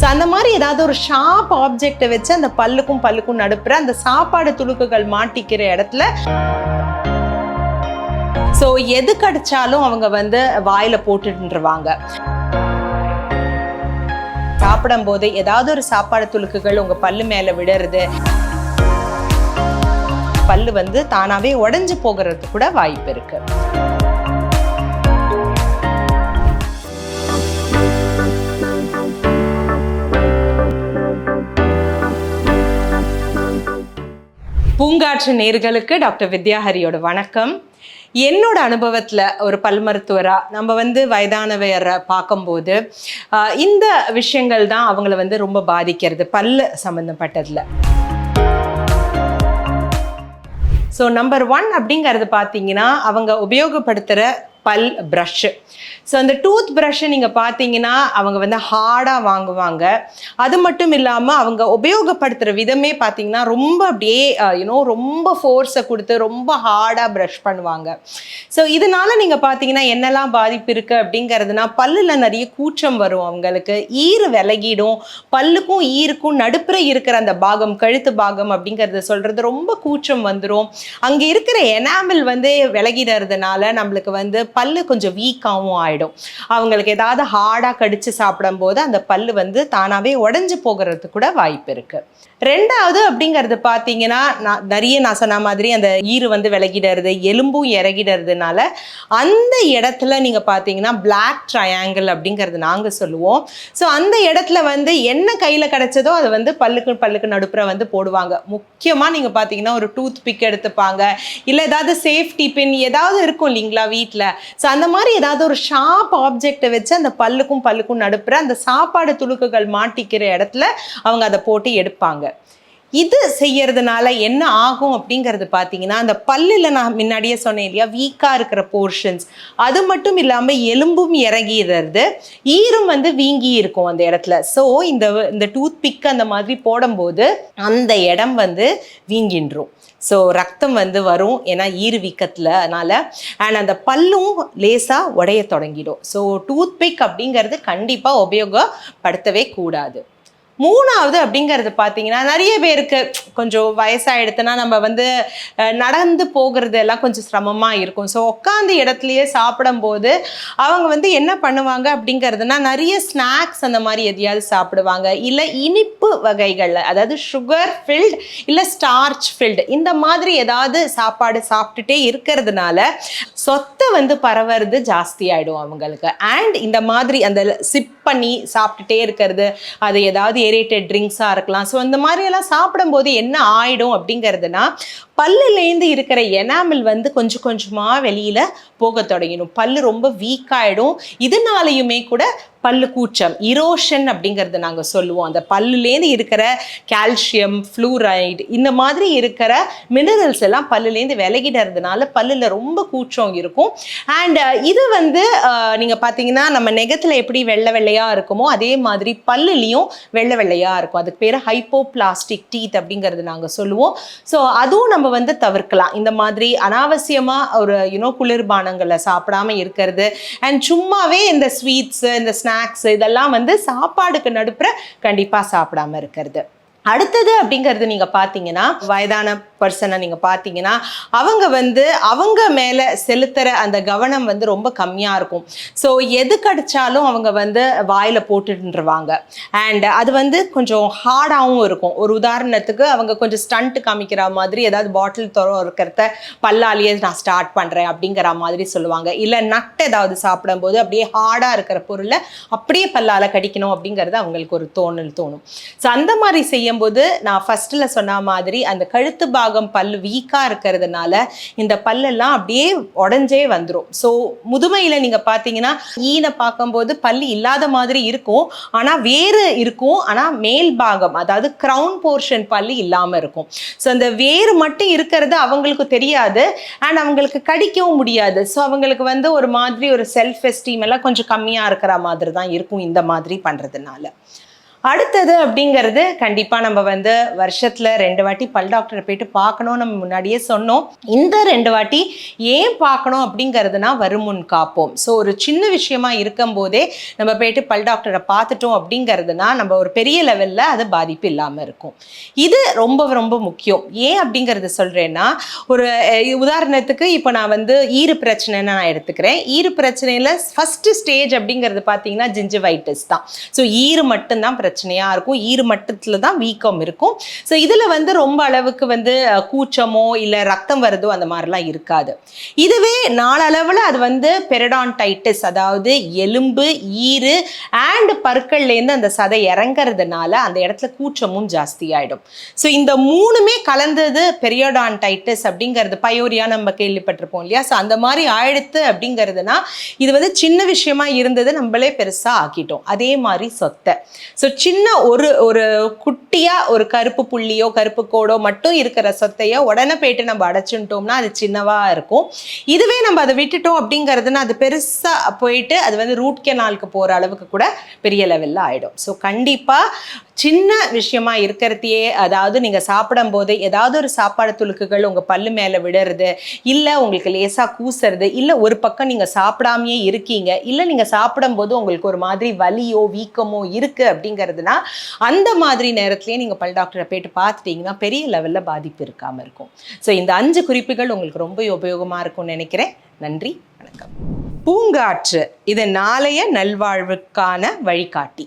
So அந்த மாதிரி ஏதாவது ஒரு ஷார்ப் ஆப்ஜெக்டை வச்சு அந்த பல்லுக்கும் பல்லுக்கும் நடுப்புற அந்த சாப்பாடு துணுக்குகள் மாட்டிக்கிற இடத்துல ஸோ எது கடிச்சாலும் அவங்க வந்து வாயில போட்டுருவாங்க சாப்பிடும் போது ஏதாவது ஒரு சாப்பாடு துளுக்குகள் உங்க பல்லு மேல விடுறது. பல்லு வந்து தானாவே உடஞ்சு போகிறது கூட வாய்ப்பு இருக்கு. பூங்காற்று நேர்களுக்கு டாக்டர் வித்யாஹரியோட வணக்கம். என்னோட அனுபவத்தில் ஒரு பல் மருத்துவராக நம்ம வந்து வயதானவரை பார்க்கும்போது இந்த விஷயங்கள் தான் அவங்கள வந்து ரொம்ப பாதிக்கிறது பல்லு சம்மந்தப்பட்டதில் ஸோ நம்பர் ஒன் அப்படிங்கிறது பார்த்தீங்கன்னா அவங்க உபயோகப்படுத்துகிற பல் ப்ரஷ்ஷு ஸோ அந்த டூத் ப்ரஷ்ஷை நீங்கள் பார்த்தீங்கன்னா அவங்க வந்து ஹார்டாக வாங்குவாங்க. அது மட்டும் இல்லாமல் அவங்க உபயோகப்படுத்துகிற விதமே பார்த்தீங்கன்னா ரொம்ப அப்படியே யூனோ ரொம்ப ஃபோர்ஸை கொடுத்து ரொம்ப ஹார்டாக ப்ரஷ் பண்ணுவாங்க. ஸோ இதனால நீங்கள் பார்த்தீங்கன்னா என்னெல்லாம் பாதிப்பு இருக்குது அப்படிங்கிறதுனா பல்லில் நிறைய கூச்சம் வரும் அவங்களுக்கு. ஈறு விலகிடும். பல்லுக்கும் ஈருக்கும் நடுப்புற இருக்கிற அந்த பாகம் கழுத்து பாகம் அப்படிங்கிறத சொல்கிறது ரொம்ப கூச்சம் வந்துடும் அங்கே இருக்கிற எனாமல் வந்து விலகிடுறதுனால நம்மளுக்கு வந்து பல்லு கொஞ்சம் வீக்காகவும் ஆகிடும் அவங்களுக்கு ஏதாவது ஹார்டாக கடித்து சாப்பிடும்போது அந்த பல்லு வந்து தானாகவே உடஞ்சி போகிறது கூட வாய்ப்பு இருக்குது ரெண்டாவது அப்படிங்கிறது பார்த்தீங்கன்னா நான் நிறைய நான் சொன்ன மாதிரி அந்த ஈறு வந்து விலகிடுறது எலும்பும் இறகிடுறதுனால அந்த இடத்துல நீங்கள் பார்த்தீங்கன்னா பிளாக் ட்ரையாங்கிள் அப்படிங்கிறது நாங்கள் சொல்லுவோம். ஸோ அந்த இடத்துல வந்து என்ன கையில் கிடச்சதோ அதை வந்து பல்லுக்கு பல்லுக்கு நடுப்புற வந்து போடுவாங்க. முக்கியமாக நீங்கள் பார்த்தீங்கன்னா ஒரு டூத் பிக் எடுத்துப்பாங்க. இல்லை ஏதாவது சேஃப்டி பின் ஏதாவது இருக்கும் இல்லைங்களா வீட்டில் ஸோ அந்த மாதிரி ஏதாவது ஒரு ஷார்ப் ஆப்ஜெக்டை வச்சு அந்த பல்லுக்கும் பல்லுக்கும் நடுப்புற அந்த சாப்பாடு துணுக்குகள் மாட்டிக்கிற இடத்துல அவங்க அதை போட்டு எடுப்பாங்க. இது செய்யறதுனால என்ன ஆகும் அப்படிங்கிறது பார்த்தீங்கன்னா அந்த பல்லில் நான் முன்னாடியே சொன்னேன் இல்லையா வீக்காக இருக்கிற போர்ஷன்ஸ் அது மட்டும் இல்லாமல் எலும்பும் இறங்கிடுறது ஈரும் வந்து வீங்கி இருக்கும் அந்த இடத்துல. ஸோ இந்த இந்த டூத் பிக் அந்த மாதிரி போடும்போது அந்த இடம் வந்து வீங்கின்றும். ஸோ ரத்தம் வந்து வரும் ஏன்னா ஈறு வீக்கத்தில் அதனால் அண்ட் அந்த பல்லும் லேசாக உடைய தொடங்கிடும். ஸோ டூத் பிக் அப்படிங்கிறது கண்டிப்பாக உபயோகப்படுத்தவே கூடாது. மூணாவது அப்படிங்கிறது பார்த்தீங்கன்னா நிறைய பேருக்கு கொஞ்சம் வயசாகிடுத்துனா நம்ம வந்து நடந்து போகிறது எல்லாம் கொஞ்சம் சிரமமாக இருக்கும். ஸோ உட்காந்து இடத்துலையே சாப்பிடும்போது அவங்க வந்து என்ன பண்ணுவாங்க அப்படிங்கிறதுனா நிறைய ஸ்நாக்ஸ் அந்த மாதிரி எதையாவது சாப்பிடுவாங்க. இல்லை இனிப்பு வகைகளில் அதாவது சுகர் ஃபில்ட் இல்லை ஸ்டார்ச் ஃபில்டு இந்த மாதிரி ஏதாவது சாப்பாடு சாப்பிட்டுட்டே இருக்கிறதுனால சொத்தை வந்து பரவுறது ஜாஸ்தி ஆகிடும் அவங்களுக்கு. அண்ட் இந்த மாதிரி அந்த சிப் பண்ணி சாப்பிட்டுட்டே இருக்கிறது அது ஏதாவது ஏரேட்டட் ட்ரிங்க்ஸாக இருக்கலாம். ஸோ இந்த மாதிரியெல்லாம் சாப்பிடும்போது என்ன ஆகிடும் அப்படிங்கிறதுனா பல்லுலேருந்து இருக்கிற எனாமல் வந்து கொஞ்சம் கொஞ்சமாக வெளியில் போக தொடங்கிடும். பல் ரொம்ப வீக்காயிடும் இதனாலையுமே கூட பல்லு கூச்சம் இரோஷன் அப்படிங்கிறது நாங்கள் சொல்லுவோம். அந்த பல்லுலேருந்து இருக்கிற கால்சியம் ஃப்ளூரைடு இந்த மாதிரி இருக்கிற மினரல்ஸ் எல்லாம் பல்லுலேருந்து விலகிடுறதுனால பல்லில் ரொம்ப கூச்சம் இருக்கும். அண்ட் இது வந்து நீங்கள் பார்த்தீங்கன்னா நம்ம நெகத்தில் எப்படி வெள்ளை வெள்ளையாக இருக்குமோ அதே மாதிரி பல்லுலேயும் வெள்ளை வெள்ளையாக இருக்கும். அதுக்கு பேர் ஹைப்போபிளாஸ்டிக் டீத் அப்படிங்கிறது நாங்கள் சொல்லுவோம். ஸோ அதுவும் நம்ம வந்து தவிர்க்கலாம். இந்த மாதிரி அனாவசியமாக ஒரு யூனோ குளிர்பானங்களை சாப்பிடாம இருக்கிறது. அண்ட் சும்மாவே இந்த ஸ்வீட்ஸு இந்த ஸ்நாக்ஸ் இதெல்லாம் வந்து சாப்பாடுக்கு நடுப்புற கண்டிப்பாக சாப்பிடாம இருக்கிறது. அடுத்தது அப்படிங்கிறது நீங்கள் பார்த்தீங்கன்னா வயதான பர்சனை நீங்கள் பார்த்தீங்கன்னா அவங்க வந்து அவங்க மேலே செலுத்துகிற அந்த கவனம் வந்து ரொம்ப கம்மியாக இருக்கும். ஸோ எது கடிச்சாலும் அவங்க வந்து வாயில் போட்டுருவாங்க அண்ட் அது வந்து கொஞ்சம் ஹார்டாகவும் இருக்கும். ஒரு உதாரணத்துக்கு அவங்க கொஞ்சம் ஸ்டண்ட் காமிக்கிற மாதிரி ஏதாவது பாட்டில் திற இருக்கிறத பல்லாலேயே நான் ஸ்டார்ட் பண்ணுறேன் அப்படிங்கிற மாதிரி சொல்லுவாங்க. இல்லை நட் ஏதாவது சாப்பிடும்போது அப்படியே ஹார்டாக இருக்கிற பொருளை அப்படியே பல்லால் கடிக்கணும் அப்படிங்கிறது அவங்களுக்கு ஒரு தோணல் தோணும். ஸோ அந்த மாதிரி செய்யும்போது நான் ஃபர்ஸ்ட்டில் சொன்ன மாதிரி அந்த கழுத்து பாகம் பல் வீக்காக இருக்கிறதுனால இந்த பல்லெல்லாம் அப்படியே உடஞ்சே வந்துடும் ஸோ முதுமையில் நீங்கள் பார்த்தீங்கன்னா ஈனை பார்க்கும்போது பல்லு இல்லாத மாதிரி இருக்கும். ஆனால் வேறு இருக்கும். ஆனால் மேல் பாகம் அதாவது க்ரௌன் போர்ஷன் பல் இல்லாமல் இருக்கும். ஸோ அந்த வேறு மட்டும் இருக்கிறது அவங்களுக்கு தெரியாது. அண்ட் அவங்களுக்கு கடிக்கவும் முடியாது. ஸோ அவங்களுக்கு வந்து ஒரு மாதிரி ஒரு செல்ஃப் எஸ்டீம் எல்லாம் கொஞ்சம் கம்மியாக இருக்கிற மாதிரி தான் இருக்கும் இந்த மாதிரி பண்ணுறதுனால அடுத்தது அப்படிங்கிறது கண்டிப்பாக நம்ம வந்து வருஷத்தில் ரெண்டு வாட்டி பல் டாக்டரை போயிட்டு பார்க்கணும் நம்ம முன்னாடியே சொன்னோம். இந்த ரெண்டு வாட்டி ஏன் பார்க்கணும் அப்படிங்கிறதுனா வருமுன் காப்போம். ஸோ ஒரு சின்ன விஷயமா இருக்கும்போதே நம்ம போயிட்டு பல் டாக்டரை பார்த்துட்டோம் அப்படிங்கிறதுனா நம்ம ஒரு பெரிய லெவலில் அது பாதிப்பு இல்லாமல் இருக்கும். இது ரொம்ப ரொம்ப முக்கியம். ஏன் அப்படிங்கிறது சொல்கிறேன்னா ஒரு உதாரணத்துக்கு இப்போ நான் வந்து ஈறு பிரச்சனைன்னு நான் எடுத்துக்கிறேன். ஈறு பிரச்சனையில் ஃபஸ்ட்டு ஸ்டேஜ் அப்படிங்கிறது பார்த்தீங்கன்னா ஜிஞ்சிவைட்டிஸ் தான். ஸோ ஈறு மட்டும்தான் பிரச்சனையாக இருக்கும். ஈறு மட்டத்தில் தான் வீக்கம் இருக்கும். ஸோ இதில் வந்து ரொம்ப அளவுக்கு வந்து கூச்சமோ இல்லை ரத்தம் வருதோ அந்த மாதிரிலாம் இருக்காது. இதுவே நாளளவில் அது வந்து பெரடான்டைட்டிஸ் அதாவது எலும்பு ஈறு அண்ட் பற்கள்லேருந்து அந்த சதை இறங்குறதுனால அந்த இடத்துல கூச்சமும் ஜாஸ்தியாயிடும். ஸோ இந்த மூணுமே கலந்தது பெரியோடான்டைட்டிஸ் அப்படிங்கிறது பயோரியா நம்ம கேள்விப்பட்டிருப்போம் இல்லையா? ஸோ அந்த மாதிரி ஆயிடுத்து அப்படிங்கிறதுனா இது வந்து சின்ன விஷயமா இருந்தது நம்மளே பெருசாக ஆக்கிட்டோம். அதே மாதிரி சொத்தை. ஸோ சின்ன ஒரு ஒரு குட்டியாக ஒரு கருப்பு புள்ளியோ கருப்பு கோடோ மட்டும் இருக்கிற சொத்தையோ உடனே போயிட்டு நம்ம அடைச்சுட்டோம்னா அது சின்னதாக இருக்கும். இதுவே நம்ம அதை விட்டுட்டோம் அப்படிங்கிறதுனா அது பெருசாக போயிட்டு அது வந்து ரூட் கெனாலுக்கு போகிற அளவுக்கு கூட பெரிய லெவலில் ஆகிடும் ஸோ கண்டிப்பாக சின்ன விஷயமா இருக்கிறதையே அதாவது நீங்கள் சாப்பிடும்போது ஏதாவது ஒரு சாப்பாடு துளுக்குகள் உங்கள் பல்லு மேலே விடுறது இல்லை உங்களுக்கு லேசாக கூசுறது இல்லை ஒரு பக்கம் நீங்கள் சாப்பிடாமையே இருக்கீங்க இல்லை நீங்கள் சாப்பிடும்போது உங்களுக்கு ஒரு மாதிரி வலியோ வீக்கமோ இருக்குது அப்படிங்கிறதுனா அந்த மாதிரி நேரத்துலேயே நீங்கள் பல் டாக்டரை போயிட்டு பார்த்துட்டீங்கன்னா பெரிய லெவலில் பாதிப்பு இருக்காமல் இருக்கும். ஸோ இந்த அஞ்சு குறிப்புகள் உங்களுக்கு ரொம்ப உபயோகமாக இருக்கும்னு நினைக்கிறேன். நன்றி வணக்கம். பூங்காற்று இது நாளைய நல்வாழ்வுக்கான வழிகாட்டி.